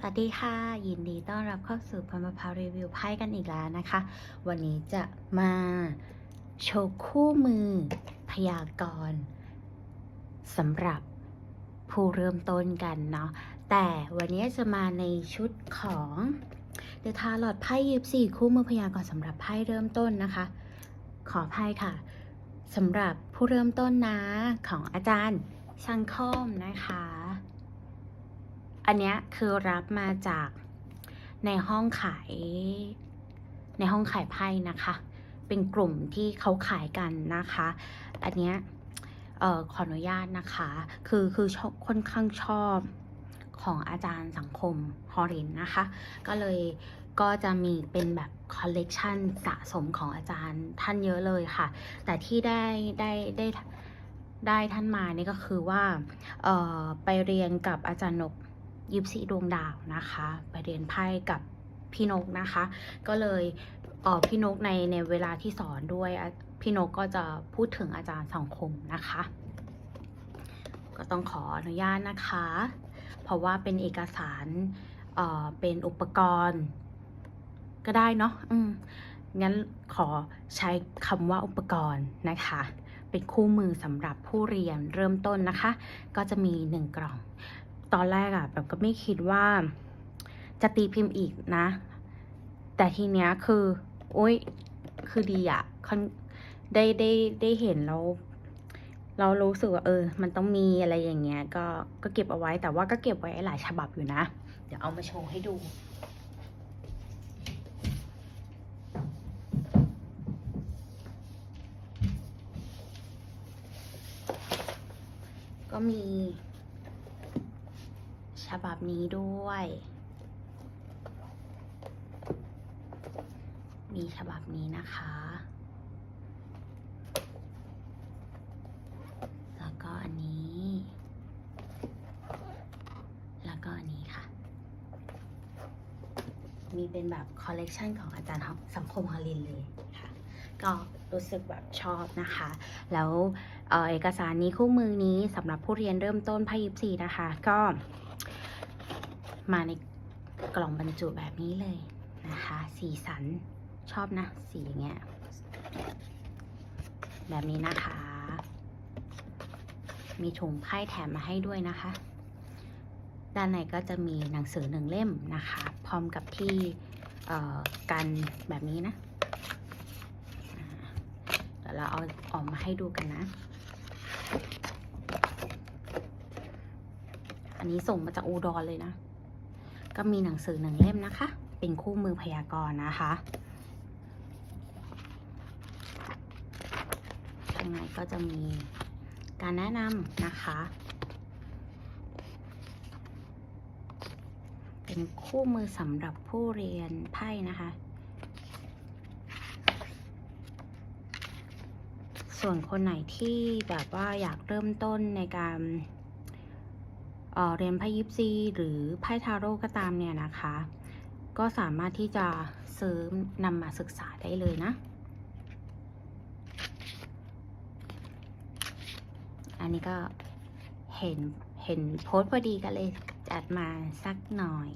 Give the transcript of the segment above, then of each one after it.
สวัสดีค่ะ ยินดีต้อนรับเข้าสู่พรมพารีวิวไพ่กันอีกแล้วนะคะ วันนี้จะมาโชว์คู่มือพยากรณ์สำหรับผู้เริ่มต้นกันเนาะแต่วันนี้จะมาในชุดของเดทาหลอดไพ่ยิบสี่คู่มือพยากรณ์สำหรับไพ่เริ่มต้นนะคะ ขออภัยค่ะสำหรับผู้เริ่มต้นนะของอาจารย์ช่างคอมนะคะ อันเนี้ยคือรับมาจากในห้องขาย ในห้องขายไพ่นะคะ เป็นกลุ่มที่เขาขายกันนะคะ อันเนี้ยออขออนุญาตนะคะ คือคือชอบค่อนข้างชอบของอาจารย์สังคมฮอรินนะคะ ก็เลยก็จะมีเป็นแบบคอลเลกชันสะสมของอาจารย์ท่านเยอะเลยค่ะ แต่ที่ได้ได้ได้ได้ท่านมานี่ก็คือว่า เออไปเรียนกับอาจารย์นก ยิปซีดวงดาวนะคะ ไปเรียนไพ่กับพี่นกนะคะ ก็เลยเออพี่นกในในเวลาที่สอนด้วยพี่นกก็จะพูดถึงอาจารย์สังคมนะคะ ก็ต้องขออนุญาตนะคะ เพราะว่าเป็นเอกสารเอ่อเป็นอุปกรณ์ ก็ได้เนาะอืมงั้นขอใช้คำว่าอุปกรณ์นะคะ เป็นคู่มือสำหรับผู้เรียนเริ่มต้นนะคะ ก็จะมีหนึ่งกล่อง ตอนแรกอะแบบก็ไม่คิดว่าจะตีพิมพ์อีกนะ แต่ทีเนี้ยคือโอ้ยคือดีอะค่อนได้ได้ได้เห็นแล้วเรารู้สึกว่าเออ มันต้องมีอะไรอย่างเงี้ย ก็ก็เก็บเอาไว้แต่ว่าก็เก็บไว้หลายฉบับอยู่นะ เดี๋ยวเอามาโชว์ให้ดูก็มี ฉบับนี้ด้วย มีฉบับนี้นะคะ แล้วก็อันนี้ แล้วก็อันนี้ค่ะ มีเป็นแบบคอลเลกชันของอาจารย์สังคมฮารินเลยค่ะก็รู้สึกแบบชอบนะคะ แล้วเออเอกสารนี้คู่มือนี้สำหรับผู้เรียนเริ่มต้นพ่ยิปซีนะคะ ก็ มาในกล่องบรรจุแบบนี้เลยนะคะ สีสันชอบนะ สีอย่างเงี้ยแบบนี้นะคะ มีถุงไพ่แถมมาให้ด้วยนะคะ ด้านในก็จะมีหนังสือหนึ่งเล่มนะคะ พร้อมกับที่กันแบบนี้นะเดี๋ยวเราเอาออกมาให้ดูกันนะ อันนี้ส่งมาจากอูดรเลยนะ ก็มีหนังสือหนึ่งเล่มนะคะ เป็นคู่มือพยากรณ์นะคะข้างในก็จะมีการแนะนำนะคะ เป็นคู่มือสำหรับผู้เรียนไพ่นะคะ ส่วนคนไหนที่แบบว่าอยากเริ่มต้นในการ เอ่อเรียนไพ่ยิปซีหรือไพ่ทาโร่ก็ตามเนี่ยนะคะ ก็สามารถที่จะซื้อนำมาศึกษาได้เลยนะ อันนี้ก็เห็นเห็นโพสต์พอดีก็เลยจัดมาสักหน่อย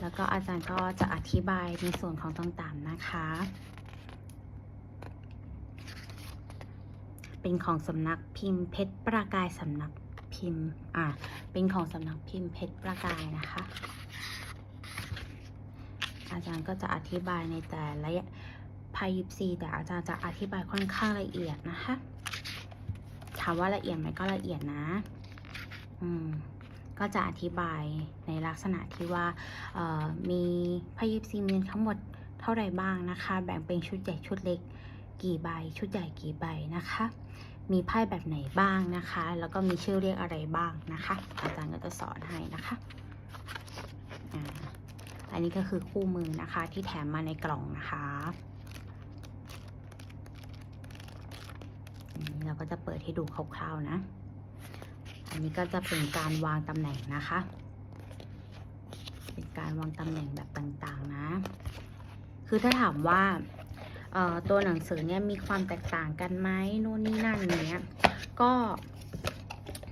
แล้วก็อาจารย์ก็จะอธิบายในส่วนของต่างๆนะคะ เป็นของสำนักพิมพ์เพชรประกายสำนัก พิมพ์ อ่า เป็นของสำนักพิมพ์เพชรประกายนะคะ อาจารย์ก็จะอธิบายในแต่ละพายิปซีแต่อาจารย์จะอธิบายค่อนข้างละเอียดนะคะ ถามว่าละเอียดไหมก็ละเอียดนะ อืม ก็จะอธิบายในลักษณะที่ว่า เอ่อ มีพายิปซีมีทั้งหมดเท่าไรบ้างนะคะ แบ่งเป็นชุดใหญ่ชุดเล็กกี่ใบ ชุดใหญ่กี่ใบนะคะ มีไพ่แบบไหนบ้างนะคะ แล้วก็มีชื่อเรียกอะไรบ้างนะคะ อาจารย์ก็จะสอนให้นะคะอันนี้ก็คือคู่มือนะคะที่แถมมาในกล่องนะคะนี่เราก็จะเปิดให้ดูคร่าวๆนะ อันนี้ก็จะเป็นการวางตำแหน่งนะคะ เป็นการวางตำแหน่งแบบต่างๆนะ คือถ้าถามว่า ตัวหนังสือเนี่ยมีความแตกต่างกันไหมนู่นนี่นั่นอย่างเนี้ยก็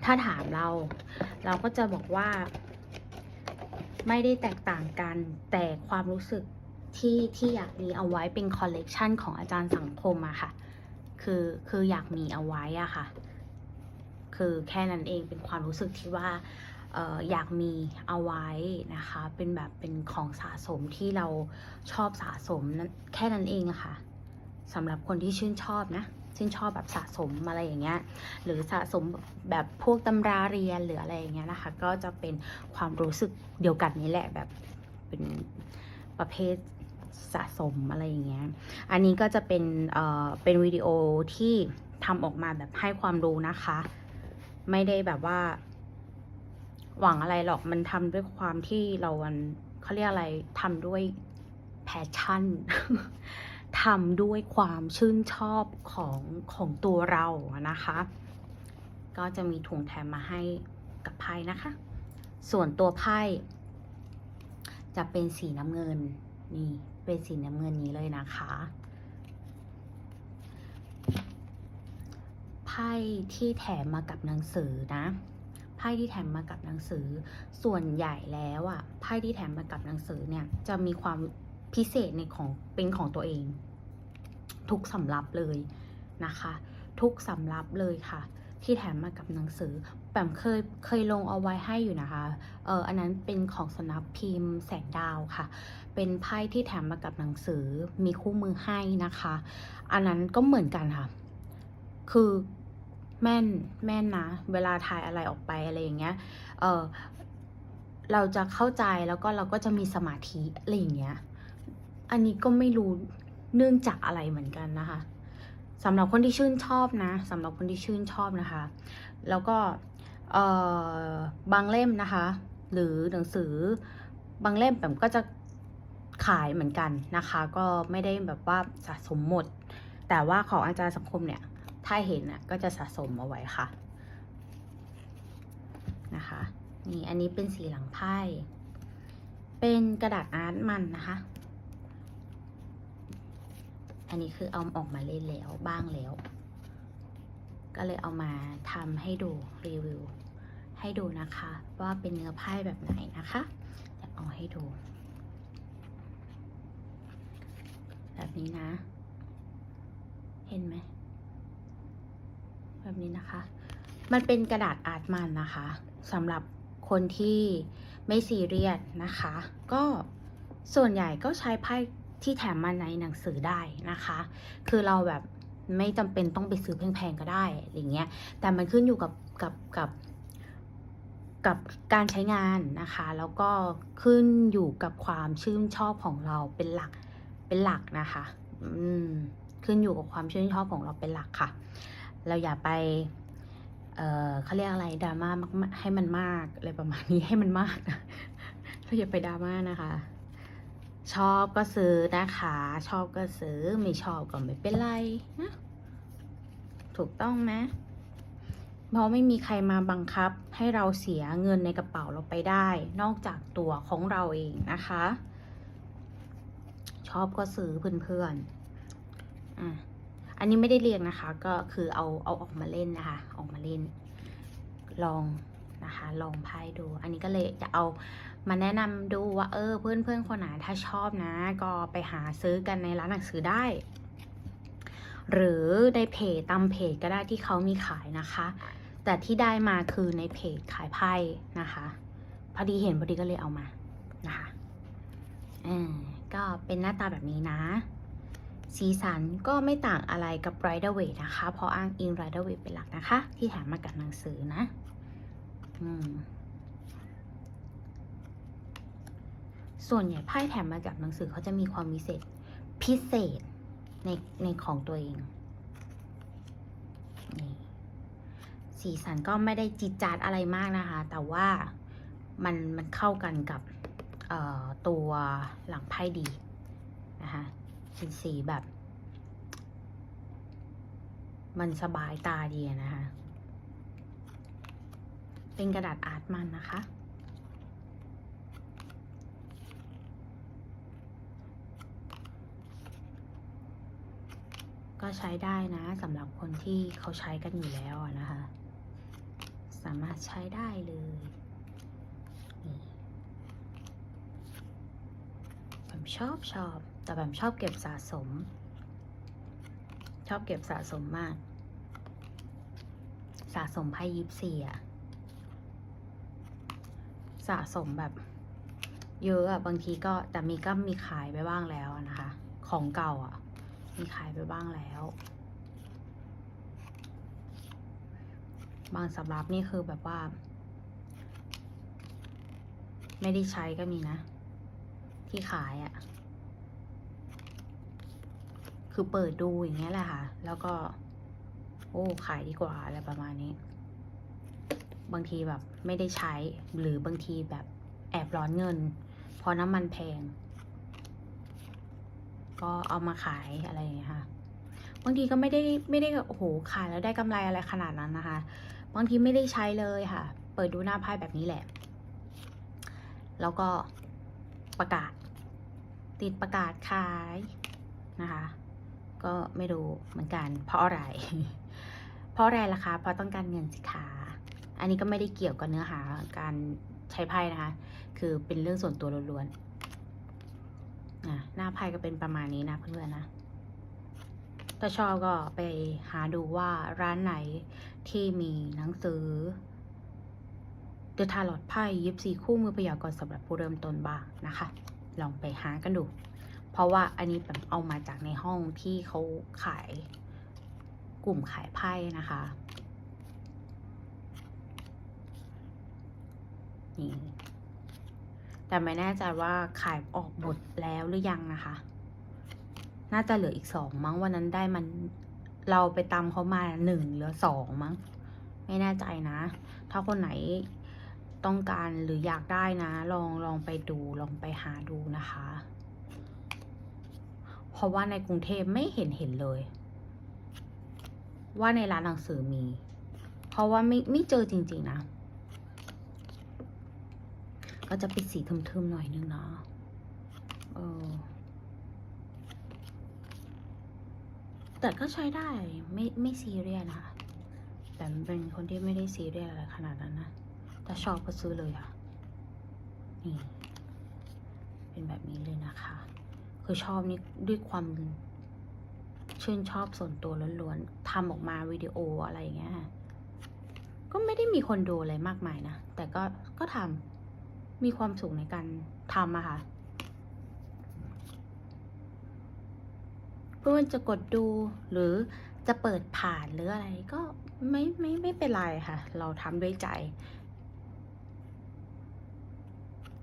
ถ้าถามเรา เราก็จะบอกว่า ไม่ได้แตกต่างกันแต่ความรู้สึกที่ที่อยากมีเอาไว้เป็นคอลเลกชันของอาจารย์สังคมอะค่ะ คือคืออยากมีเอาไว้อะค่ะ คือแค่นั้นเองเป็นความรู้สึกที่ว่าอยากมีเอาไว้นะคะ เป็นแบบเป็นของสะสมที่เราชอบสะสมนั้นแค่นั้นเองะค่ะ สำหรับคนที่ชื่นชอบนะชื่นชอบแบบสะสมอะไรอย่างเงี้ยหรือสะสมแบบพวกตำราเรียนหรืออะไรอย่างเงี้ยนะคะ ก็จะเป็นความรู้สึกเดียวกันนี้แหละแบบเป็นประเภทสะสมอะไรอย่างเงี้ยอันนี้ก็จะเป็นเอ่อเป็นวิดีโอที่ทำออกมาแบบให้ความรู้นะคะ ไม่ได้แบบว่า หวังอะไรหรอกมันทำด้วยความที่เรามันเขาเรียกอะไรทำด้วยแพชชั่น ทำด้วยความชื่นชอบของของตัวเรานะคะ ก็จะมีถุงแถมมาให้กับไพ่นะคะ ส่วนตัวไพ่จะเป็นสีน้ำเงินนี่เป็นสีน้ำเงินนี้เลยนะคะไพ่ที่แถมมากับหนังสือนะไพ่ที่แถมมากับหนังสือ ส่วนใหญ่แล้วอะไพ่ที่แถมมากับหนังสือเนี่ยจะมีความ พิเศษในของเป็นของตัวเอง ทุกสำรับเลยนะคะ ทุกสำรับเลยค่ะ ที่แถมมากับหนังสือแปมเคยเคยลงเอาไว้ให้อยู่นะคะเอออันนั้นเป็นของสนักพิมพ์แสงดาวค่ะ เป็นไพ่ที่แถมมากับหนังสือมีคู่มือให้นะคะ อันนั้นก็เหมือนกันค่ะ คือแม่นแม่นนะ เวลาถ่ายอะไรออกไปอะไรอย่างเงี้ย เออเราจะเข้าใจแล้วก็เราก็จะมีสมาธิอะไรอย่างเงี้ย อันนี้ก็ไม่รู้เนื่องจากอะไรเหมือนกันนะคะสำหรับคนที่ชื่นชอบนะสำหรับคนที่ชื่นชอบนะคะ แล้วก็เออบางเล่มนะคะ หรือหนังสือบางเล่มแบบก็จะขายเหมือนกันนะคะ ก็ไม่ได้แบบว่าสะสมหมด แต่ว่าของอาจารย์สังคมเนี่ย ถ้าเห็นน่ะก็จะสะสมเอาไว้ค่ะนะคะนี่อันนี้เป็นสีหลังไพ่เป็นกระดาษอาร์ตมันนะคะ อันนี้คือเอาออกมาเล่นแล้วบ้างแล้ว ก็เลยเอามาทำให้ดูรีวิวให้ดูนะคะ ว่าเป็นเนื้อไพ่แบบไหนนะคะจะเอาให้ดู แบบนี้นะ เห็นไหมแบบนี้นะคะ มันเป็นกระดาษอาร์ตมันนะคะสำหรับคนที่ไม่ซีเรียสนะคะ ก็ส่วนใหญ่ก็ใช้ไพ่ ที่แถมมาในหนังสือได้นะคะ คือเราแบบไม่จำเป็นต้องไปซื้อแพงๆก็ได้อย่างเงี้ย แต่มันขึ้นอยู่กับกับกับกับการใช้งานนะคะ แล้วก็ขึ้นอยู่กับความชื่นชอบของเราเป็นหลักเป็นหลักนะคะ อืมขึ้นอยู่กับความชื่นชอบของเราเป็นหลักค่ะ เราอย่าไป เอ่อเขาเรียกอะไรดราม่ามากให้มันมากอะไรประมาณนี้ให้มันมากนะเราอย่าไปดราม่านะคะ ชอบก็ซื้อนะคะ ชอบก็ซื้อไม่ชอบก็ไม่เป็นไรนะถูกต้องไหมเพราะไม่มีใครมาบังคับให้เราเสียเงินในกระเป๋าเราไปได้ นอกจากตัวของเราเองนะคะ ชอบก็ซื้อเพื่อนๆอะอันนี้ไม่ได้เรียงนะคะ ก็คือเอาเอาออกมาเล่นนะคะ ออกมาเล่น ลอง นะคะ ลองไพ่ดู อันนี้ก็เลยจะเอามาแนะนำดูว่าเออเพื่อนเพื่อนคนไหนถ้าชอบนะ ก็ไปหาซื้อกันในร้านหนังสือได้ หรือในเพจตามเพจก็ได้ที่เขามีขายนะคะ แต่ที่ได้มาคือในเพจขายไพ่นะคะพอดีเห็นพอดีก็เลยเอามานะคะอ่าก็เป็นหน้าตาแบบนี้นะ สีสันก็ไม่ต่างอะไรกับ Rider w a i t นะคะ เพราะอ้างอิง Rider w a i t เป็นหลักนะคะ ที่แถมมากับหนังสือนะ ส่วนใหญ่ไพ่แถมมากับหนังสือเขาจะมีความพิเศษ พิเศษในในของตัวเองนี่สีสันก็ไม่ได้จิตจาดอะไรมากนะคะ แต่ว่ามันมันเข้ากันกับตัวหลังไพ่ดีนะคะเป็นสีแบบ มันสบายตาดีนะคะ เป็นกระดาษอาร์ตมันนะคะ ก็ใช้ได้นะสำหรับคนที่เขาใช้กันอยู่แล้วนะคะ สามารถใช้ได้เลยนี่ชอบชอบ แต่แบมชอบเก็บสะสม ชอบเก็บสะสมมาก สะสมไพ่ยิปซีอะ สะสมแบบ เยอะอะบางทีก็แต่มีก็มีขายไปบ้างแล้วนะคะ ของเก่าอะมีขายไปบ้างแล้ว บางสำรับนี่คือแบบว่า ไม่ได้ใช้ก็มีนะ ที่ขายอะ่ะคือเปิดดูอย่างเงี้ยแหละค่ะ แล้วก็ โอ้ขายดีกว่าอะไรประมาณนี้ บางทีแบบไม่ได้ใช้หรือบางทีแบบแอบร้อนเงิน เพราะน้ำมันแพง ก็เอามาขายอะไรอย่างเงี้ยค่ะ บางทีก็ไม่ได้ไม่ได้โอ้โหขายแล้วได้กำไรอะไรขนาดนั้นนะคะ บางทีไม่ได้ใช้เลยค่ะ เปิดดูหน้าไพ่แบบนี้แหละ แล้วก็ประกาศ ติดประกาศขายนะคะ ก็ไม่รู้เหมือนกัน เพราะอะไร เพราะอะไรล่ะคะ เพราะต้องการเงินสิคะ อันนี้ก็ไม่ได้เกี่ยวกับเนื้อหาการใช้ไพ่นะคะ คือเป็นเรื่องส่วนตัวล้วนๆหน้าไพ่ก็เป็นประมาณนี้นะเพื่อนๆนะถ้าชอบก็ไปหาดูว่าร้านไหนที่มีหนังสือ The Tarot ไพ่ยิปซีคู่มือพยากรณ์สำหรับผู้เริ่มต้นบ้างนะคะ ลองไปหากันดู เพราะว่าอันนี้แบบเอามาจากในห้องที่เขาขายกลุ่มขายไพ่นะคะ นี่แต่ไม่แน่ใจว่าขายออกหมดแล้วหรือยังนะคะ น่าจะเหลืออีกสองมั้งวันนั้นได้มันเราไปตามเขามาหนึ่งหลือสองมั้ง ไม่แน่ใจนะ ถ้าคนไหนต้องการหรืออยากได้นะ ลองลองไปดูลองไปหาดูนะคะ เพราะว่าในกรุงเทพไม่เห็นเห็นเลย ว่าในร้านหนังสือมี เพราะว่าไม่ไม่เจอจริง ๆ นะ ก็จะเป็นสีทึมๆหน่อยนึงเนาะเออแต่ก็ใช้ได้ไม่ไม่ซีเรียสนะคะแต่เป็นคนที่ไม่ได้ซีเรียสอะไรขนาดนั้นนะถ้าชอบก็ซื้อเลยค่ะ นี่ เป็นแบบนี้เลยนะคะ คือชอบนี่ด้วยความชื่นชอบส่วนตัวล้วนๆทำออกมาวิดีโออะไรอย่างเงี้ยก็ไม่ได้มีคนดูอะไรมากมายนะ แต่ก็ก็ทำ มีความสุขในการทำอะค่ะเพื่อนจะกดดูหรือจะเปิดผ่านหรืออะไรก็ไม่ไม่ไม่เป็นไรค่ะ เราทำด้วยใจ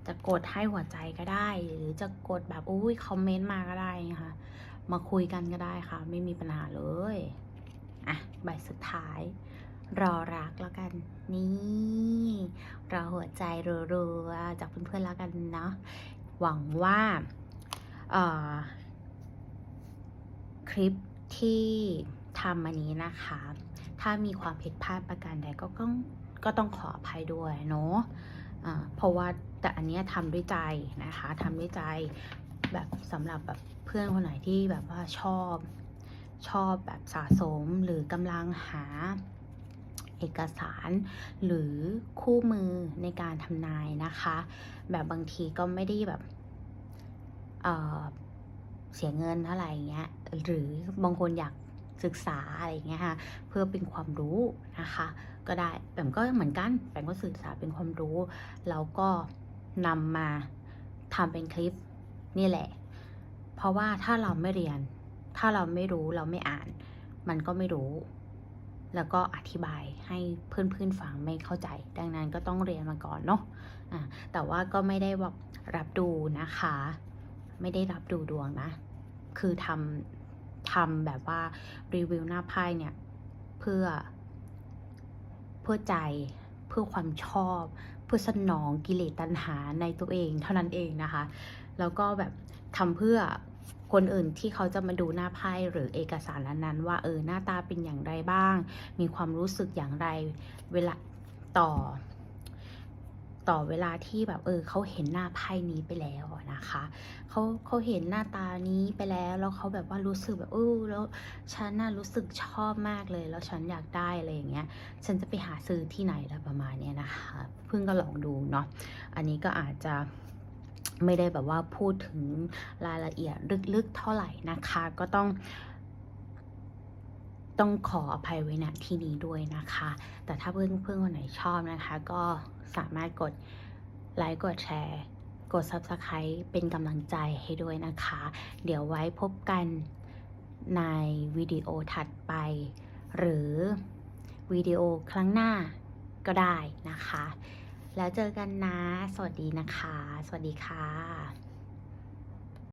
จะกดให้หัวใจก็ได้ หรือจะกดแบบอุ้ยคอมเมนต์มาก็ได้นะคะมาคุยกันก็ได้ค่ะ ไม่มีปัญหาเลย อะ ใบสุดท้าย รอรักแล้วกัน นี่ รอหัวใจรัวๆจากเพื่อนๆแล้วกันเนาะหวังว่าเออคลิปที่ทำอันนี้นะคะ ถ้ามีความผิดพลาดประการใดก็ต้องก็ต้องขออภัยด้วยเนาะะเพราะว่าแต่อันเนี้ยทำด้วยใจนะคะทำด้วยใจแบบสำหรับแบบเพื่อนคนไหนที่แบบว่าชอบชอบแบบสะสมหรือกำลังหา เอกสาร หรือคู่มือในการทำนายนะคะ แบบบางทีก็ไม่ได้แบบเเสียเงินอะไหร่เงี้ยหรือบางคนอยากศึกษาอะไรเงี้ยค่ะเพื่อเป็นความรู้นะคะ ก็ได้แปมก็เหมือนกันแปมก็ศึกษาเป็นความรู้แล้วก็นำมาทำเป็นคลิปนี่แหละ เพราะว่าถ้าเราไม่เรียน ถ้าเราไม่รู้เราไม่อ่าน มันก็ไม่รู้ แล้วก็อธิบายให้เพื่อนๆฟังไม่เข้าใจ ดังนั้นก็ต้องเรียนมาก่อนเนาะะแต่ว่าก็ไม่ได้แบบรับดูนะคะ ไม่ได้รับดูดวงนะ คือทำทำแบบว่ารีวิวหน้าไพ่เนี่ยเพื่อเพื่อใจเพื่อความชอบ เพื่อสนองกิเลสตัณหาในตัวเองเท่านั้นเองนะคะ แล้วก็แบบทำเพื่อ คนอื่นที่เขาจะมาดูหน้าไพ่หรือเอกสารนั้นๆ ว่าเออหน้าตาเป็นอย่างไรบ้าง มีความรู้สึกอย่างไรเวลาต่อ ต่อเวลาที่แบบเออเขาเห็นหน้าไพ่นี้ไปแล้วนะคะเขาเขาเห็นหน้าตานี้ไปแล้วแล้วเขาแบบว่ารู้สึกแบบเออแล้วฉันน่ารู้สึกชอบมากเลย แล้วฉันอยากได้อะไรอย่างเงี้ย ฉันจะไปหาซื้อที่ไหนแล้วประมาณเนี้ยนะคะเพิ่งก็ลองดูเนาะอันนี้ก็อาจจะ ไม่ได้แบบว่าพูดถึงรายละเอียดลึกๆเท่าไหร่นะคะ ก็ต้อง ต้องขออภัยไว้ณที่นี้ด้วยนะคะ แต่ถ้าเพื่อนเพื่อนคนไหนชอบนะคะ ก็สามารถกดไลค์กดแชร์ กด Subscribe เป็นกำลังใจให้ด้วยนะคะ เดี๋ยวไว้พบกันในวิดีโอถัดไป หรือวิดีโอครั้งหน้าก็ได้นะคะ แล้วเจอกันนะ สวัสดีนะคะ สวัสดีค่ะ